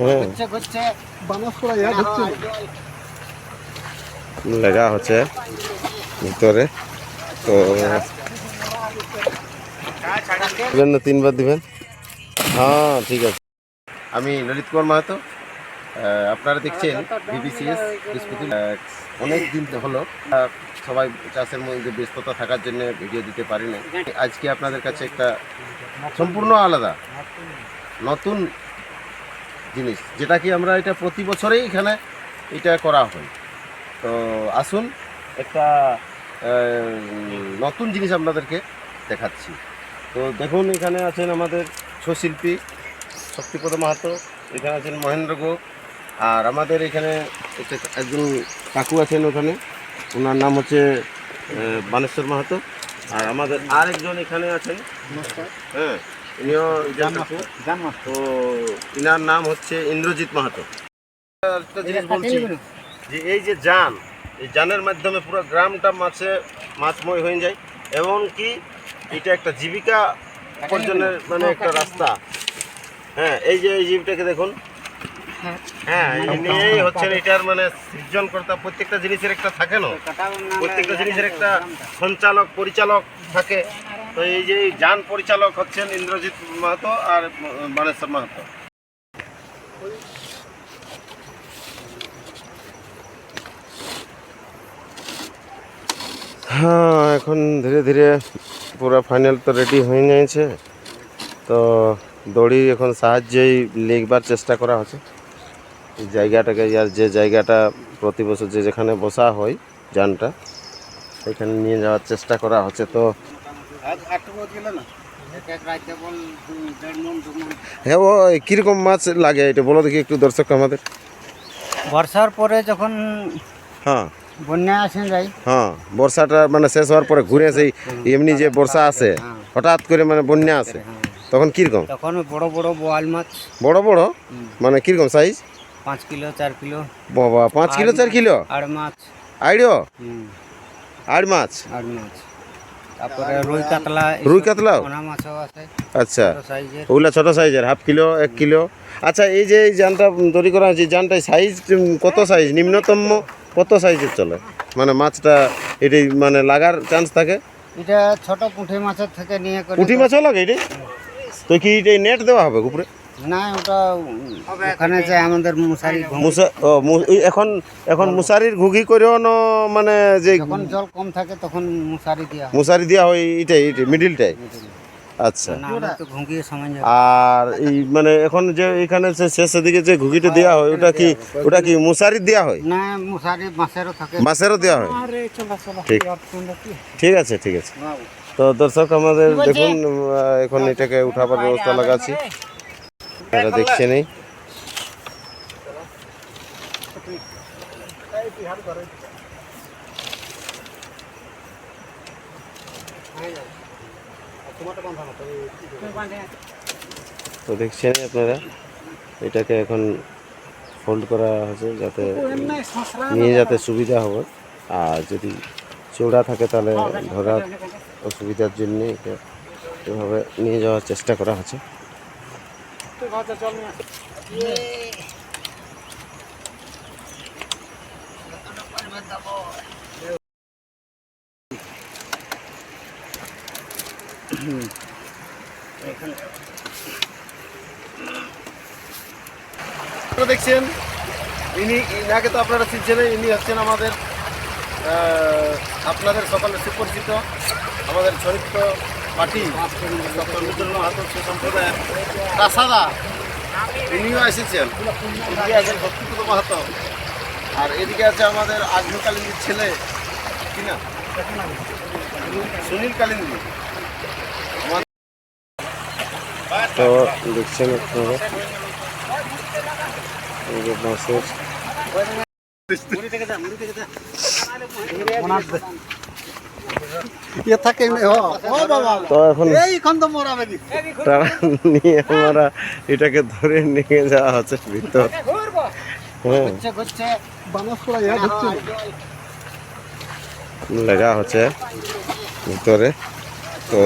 ঘুরছে ঘুরছে বানাস করা ইয়া ঢুকছে লেগা হচ্ছে ভিতরে। তো দিবেন না তিনবার দিবেন? হ্যাঁ ঠিক আছে। আমি ললিত কুমার মাহাতো। আপনারা দেখছেন বিবিসিএস বৃহস্পতি অনেক দিন হলো সবাই চাষের মধ্যে ব্যস্ততা থাকার জন্য ভিডিও দিতে পারি না আজকে আপনাদের কাছে একটা সম্পূর্ণ আলাদা নতুন জিনিস যেটা কি আমরা এটা প্রতি বছরেই এখানে এটা করা হয়। তো আসুন একটা নতুন জিনিস আপনাদেরকে দেখাচ্ছি। তো দেখুন এখানে আছেন আমাদের ছৌ শিল্পী শক্তিপদ মাহাতো এখানে আছেন মহেন্দ্র গো আর আমাদের এখানে একটা- একজন কাকু আছেন ওখানে ওনার নাম হচ্ছে বানেশ্বর মাহাতো। আর আমাদের আরেকজন এখানে আছেন হ্যাঁ ইনিও তো ইনার নাম হচ্ছে ইন্দ্রজিৎ মাহাতো। একটা জিনিস বলছি যে এই যে যান এই যানের মাধ্যমে পুরো গ্রামটা মাছে মাছময় হয়ে যায় এমনকি এটা একটা জীবিকা উপার্জনের মানে একটা রাস্তা। হ্যাঁ এই যে এই জীবটাকে দেখুন। হ্যাঁ। এই হচ্ছে এটার মানে সৃজনকর্তা প্রত্যেকটা জিনিসের একটা থাকে না? প্রত্যেকটা জিনিসের একটা সঞ্চালক পরিচালক থাকে। তো এই যে যান পরিচালক হচ্ছেন ইন্দ্রজিৎ মাহাতো আর বানেশ্বর মাহাতো। হ্যাঁ এখন ধীরে ধীরে পুরো ফাইনাল তো রেডি হয়ে গিয়েছে। তো দড়ি এখন সাহায্যেই লিখবার চেষ্টা করা হচ্ছে। জায়গাটাকে আর যে জায়গাটা প্রতি বছর যে যেখানে বসা হয় যানটা, সেখানে নিয়ে যাওয়ার চেষ্টা করা হচ্ছে। তো হ্যাঁ ও কীরকম মাছ লাগে এটা? বলো দেখি একটু দর্শক আমাদের। বর্ষার পরে যখন হ্যাঁ। বন্যা আসে যায় হ্যাঁ বর্ষাটা মানে শেষ হওয়ার পরে ঘুরে সেই এমনি যে বর্ষা আসে হঠাৎ করে মানে বন্যা আসে তখন কীরকম? তখন বড় বড় বোয়াল মাছ। বড় বড়? মানে কীরকম সাইজ পাঁচ কিলো চার কিলো। বাবা পাঁচ কিলো চার কিলো? আর মাছ। আইডিও হুম, আড় মাছ? আর মাছ। তারপরে রুই কাতলা রুই আছে। আচ্ছা। ওগুলা ছোট সাইজের হাফ কিলো এক কিলো। আচ্ছা এই যে এই যানটা তৈরি করা হয়েছে যানটার সাইজ কত সাইজ নিম্নতম কত সাইজের চলে? মানে মাছটা এটাই মানে লাগার চান্স থাকে? এটা ছোট পুঁটি মাছের থেকে নিয়ে পুঁটি মাছও লাগে এটাই তো কি এটাই নেট দেওয়া হবে উপরে? না ওটা ওখানে যে আমাদের মশারি ঘুম- মুসা ও এখন এখন মুসারির ঘুগি করেও ন মানে যে যখন জল কম থাকে তখন মশারি দেওয়া হয়। মুসারি দেওয়া হয় এইটাই এইটাই মিডিলটাই? আচ্ছা। আর এই মানে এখন যে এখানে যে শেষের দিকে যে ঘুগিটা দেওয়া হয় ওটা কি ওটা কি মুসারি দেওয়া হয়? না মশারি মাছেরও থাকে। মাছেরও দেওয়া হয়? আরে চলো চলো ঠিক। ঠিক আছে ঠিক আছে। তো দর্শক আমাদের দেখুন এখন এটাকে উঠাবার ব্যবস্থা লাগাচ্ছি। এটা দেখছে নেই। তো দেখছেন আপনারা। এটাকে এখন ফোল্ড করা হয়েছে যাতে নিয়ে যেতে সুবিধা হবে। আর যদি চৌড়া থাকে তাহলে ধরার অসুবিধার জন্য এটা এভাবে নিয়ে যাওয়ার চেষ্টা করা হচ্ছে দেখছেন ইনি ইনাকে তো আপনারা চিনছেন ইনি হচ্ছেন আমাদের আপনাদের সকলে সুপরিচিত আমাদের চরিত্র পার্টি। ডক্টর মুদুল মাহাতো সুসম্প্রদায়ের রাসাদা ইনিও এসেছেন। এদিকে আছেন মাহাতো। আর এদিকে আছে আমাদের আগ্ন কালিন্দির ছেলে কি না সুনীল কালিন্দি। তো দেখছেন আপনারা। বাঁশের ইয়ে থাকে এমনি, ও, ও বাবা তো এখন নিয়ে আমরা এটাকে ধরে নিয়ে যাওয়া হচ্ছে ভিতর। হ্যাঁ। ইয়া। লেগা হচ্ছে ভিতরে তো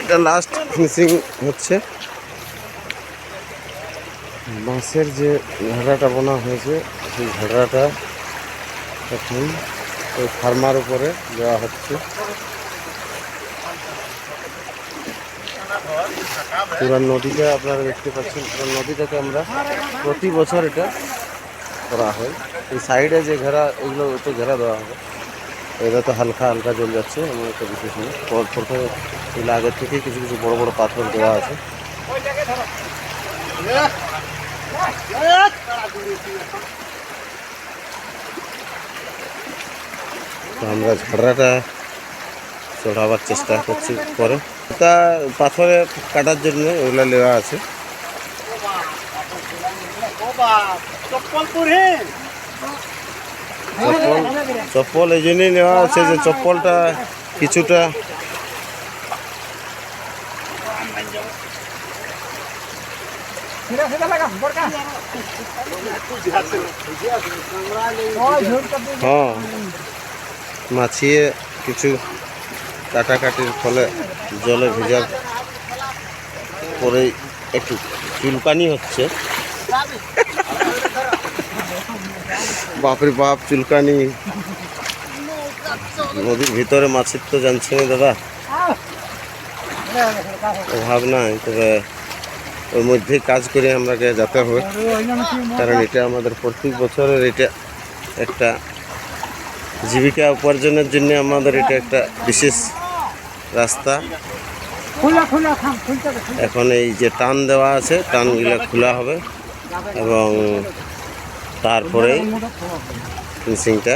এটা লাস্ট ফিনিশিং হচ্ছে। বাঁশের যে ঘেরাটা বোনা হয়েছে, সেই ঘেরাটা এখন ওই ফার্মার উপরে দেওয়া হচ্ছে। পুরা নদীটা আপনারা দেখতে পাচ্ছেন পুরো নদীটাকে আমরা প্রতি বছর এটা করা হয়। এই সাইডে যে ঘেরা, এগুলো তো ঘেরা দেওয়া হবে। এটা তো হালকা হালকা জল যাচ্ছে, এমন একটা বিশেষ নেই। পর প্রথমে এগুলো আগের থেকেই কিছু কিছু বড় বড় পাথর দেওয়া আছে। আমরা ঝাড়াটা চড়াবার চেষ্টা করছি পরে। তা পাথরে কাটার জন্য ওগুলো নেওয়া আছে। চপ্পল চপ্পল? এই জন্যই নেওয়া আছে যে চপ্পলটা কিছুটা। হ্যাঁ মাছিয়ে কিছু কাটাকাটির ফলে জলে ভেজার পরে একটু চুলকানি হচ্ছে। বাপরে বাপ চুলকানি। নদীর ভিতরে মাছের তো জানছি না দাদা। অভাব নাই তবে ওর মধ্যে কাজ করে আমাকে যেতে হবে। কারণ এটা আমাদের প্রত্যেক বছরের এটা একটা জীবিকা উপার্জনের জন্য আমাদের এটা একটা বিশেষ রাস্তা। এখন এই যে টান দেওয়া আছে টানগুলো খোলা হবে। এবং তারপরে ফিনিশিংটা।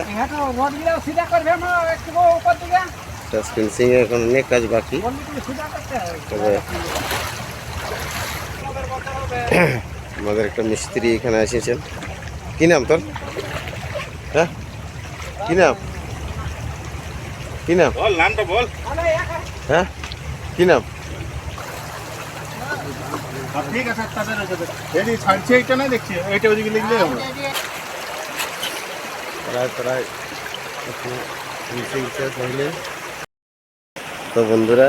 ফিনিশিং এখন অনেক কাজ বাকি। তবে আমাদের একটা মিস্ত্রি এখানে এসেছেন। কি নাম তোর? হ্যাঁ? কি নাম? কি নাম? বল নামটা বল। হ্যাঁ? কি নাম? হইলে তো বন্ধুরা,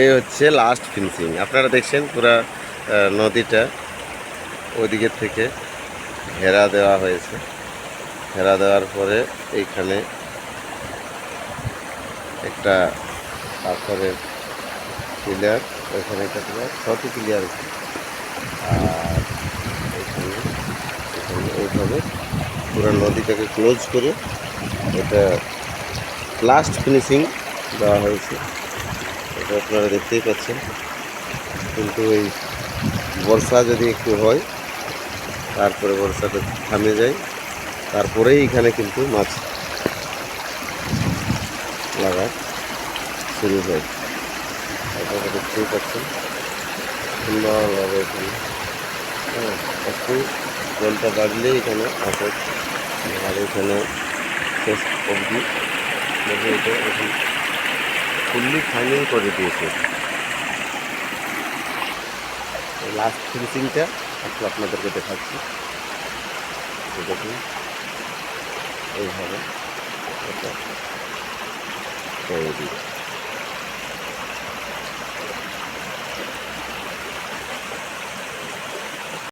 এই হচ্ছে লাস্ট ফিনিশিং আপনারা দেখছেন পুরা নদীটা ওদিকে থেকে ঘেরা দেওয়া হয়েছে। ঘেরা দেওয়ার পরে এইখানে একটা পাথরের ক্লিয়ার ওইখানে একটা ক্লিয়ার ছটি ক্লিয়ার আছে। আর এখানে এখানে এইভাবে পুরো নদীটাকে ক্লোজ করে এটা লাস্ট ফিনিশিং দেওয়া হয়েছে। এটা আপনারা দেখতেই পাচ্ছেন। কিন্তু এই বর্ষা যদি একটু হয়, তারপরে বর্ষাটা থামে যায়, তারপরেই এখানে কিন্তু মাছ লাগা শুরু হয়। দেখতেই পাচ্ছেন সুন্দরভাবে এখানে হ্যাঁ একটু জলটা বাড়লেই এখানে আসে। আর এখানে শেষ অবধি দেখে এটা এখন ফুললি ফাইনাল করে দিয়েছে। লাস্ট ফিনিশিংটা একটু আপনাদেরকে দেখাচ্ছি। দেখুন, এইভাবে এটা তৈরি।